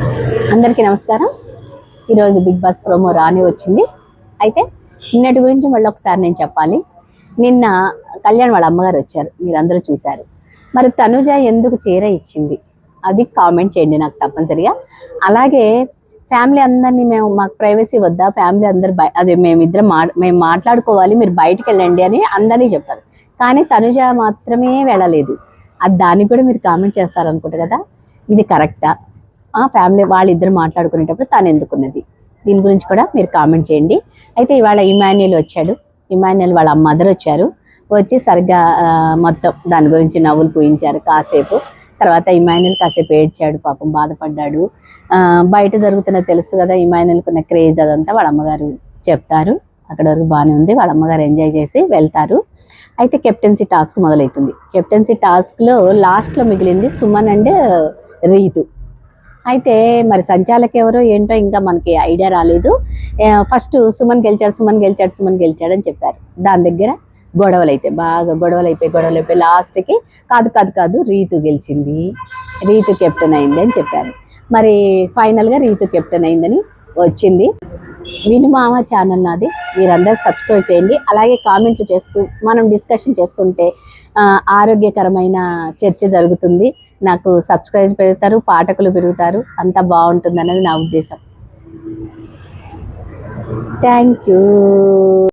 అందరికీ నమస్కారం. ఈరోజు బిగ్ బాస్ ప్రోమో రాని వచ్చింది. అయితే నిన్నటి గురించి మళ్ళీ ఒకసారి నేను చెప్పాలి. నిన్న కళ్యాణ్ వాళ్ళ అమ్మగారు వచ్చారు. మీరందరూ చూశారు. మరి తనుజ ఎందుకు చీర ఇచ్చింది? అది కామెంట్ చేయండి నాకు తప్పనిసరిగా. అలాగే ఫ్యామిలీ అందరినీ మేము మాకు ప్రైవసీ వద్దా? ఫ్యామిలీ అందరు బయ అదే మేమిద్దరం మా మేము మాట్లాడుకోవాలి. మీరు బయటికి వెళ్ళండి అని అందరినీ చెప్తారు. కానీ తనుజ మాత్రమే వెళ్ళలేదు. అది దానికి కూడా మీరు కామెంట్ చేస్తారనుకుంటారు కదా? ఇది కరెక్టా? ఆ ఫ్యామిలీ వాళ్ళిద్దరు మాట్లాడుకునేటప్పుడు తను ఎందుకున్నది? దీని గురించి కూడా మీరు కామెంట్ చేయండి. అయితే ఇవాళ ఇమాన్యుల్ వచ్చాడు. ఇమాన్యుల్ వాళ్ళ మదర్ వచ్చారు. వచ్చి సరిగ్గా మొత్తం దాని గురించి నవ్వులు పూయించారు కాసేపు. తర్వాత ఇమాన్యుల్ కాసేపు ఏడ్చాడు పాపం బాధపడ్డాడు. బయట జరుగుతున్న తెలుసు కదా ఇమాన్యుల్కున్న క్రేజ్ అదంతా వాళ్ళ అమ్మగారు చెప్తారు. అక్కడ వరకు బాగానే ఉంది. వాళ్ళ అమ్మగారు ఎంజాయ్ చేసి వెళ్తారు. అయితే కెప్టెన్సీ టాస్క్ మొదలవుతుంది. కెప్టెన్సీ టాస్క్లో లాస్ట్లో మిగిలింది సుమన్ అండ్ రీతు. అయితే మరి సంచాలక్ ఎవరో ఏంటో ఇంకా మనకి ఐడియా రాలేదు. ఫస్ట్ సుమన్ గెలిచాడు సుమన్ గెలిచాడు సుమన్ గెలిచాడు అని చెప్పారు. దాని దగ్గర గొడవలు అయితే బాగా గొడవలు అయిపోయి గొడవలు అయిపోయి లాస్ట్కి కాదు కాదు కాదు రీతు గెలిచింది. రీతు కెప్టెన్ అయింది అని చెప్పారు. మరి ఫైనల్గా రీతు కెప్టెన్ అయిందని వచ్చింది. వినుమామ ఛానల్ నాది. మీరందరూ సబ్స్క్రైబ్ చేయండి. అలాగే కామెంట్లు చేస్తూ మనం డిస్కషన్ చేస్తుంటే ఆరోగ్యకరమైన చర్చ జరుగుతుంది. నాకు సబ్స్క్రైబ్ పెరుగుతారు పాఠకులు పెరుగుతారు. అంతా బాగుంటుంది నా ఉద్దేశం. Thank you.